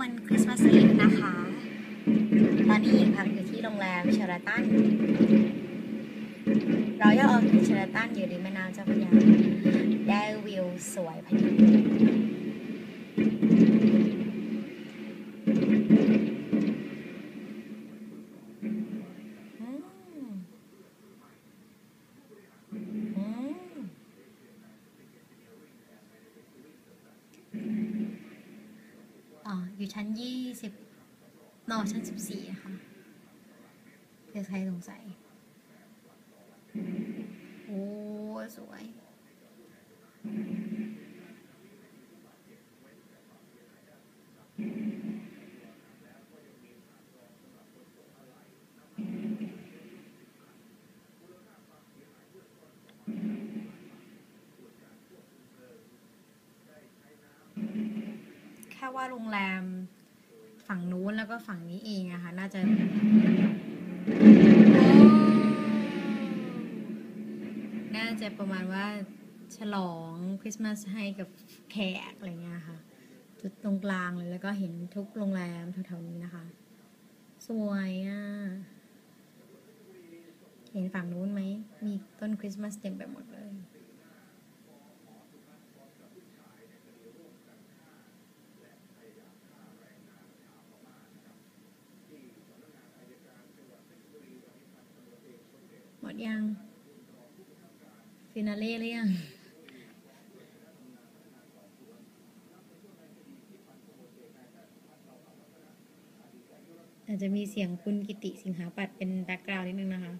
วันคริสต์มาสอีฟนะคะ ตอนนี้หญิงพักอยู่ที่โรงแรมเชอราตันเราอยากออกเชอราตันอยู่ริมแม่น้ำเจ้าพระยา ได้วิวสวยพอดีอืมอืม อยู่ชั้นยี่สิบนอชั้นสิบสี่อะค่ะเพื่อใครสงสัย โอ้ สวย แค่ว่าโรงแรมฝั่งนู้นแล้วก็ฝั่งนี้เองอะค่ะน่าจะโอ้น่าจะประมาณว่าฉลองคริสต์มาสให้กับแขกอะไรเงี้ยค่ะ จุดตรงกลางเลยแล้วก็เห็นทุกโรงแรมแถวๆนี้นะคะ สวยอะเห็นฝั่งนู้นไหม มีต้นคริสต์มาสเต็มไปหมดเลย หมดยัง ฟินาเล่หรือยังอาจจะมีเสียงคุณกิติสิงหาปัดเป็นแบ็กกราวด์นิดนึงนะคะ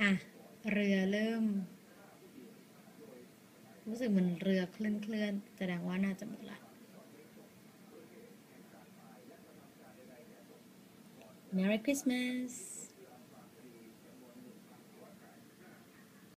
อะ เรือเริ่ม รู้สึกเหมือนเรือเคลื่อนเคลื่อนแสดงว่าน่าจะหมดละ Merry Christmas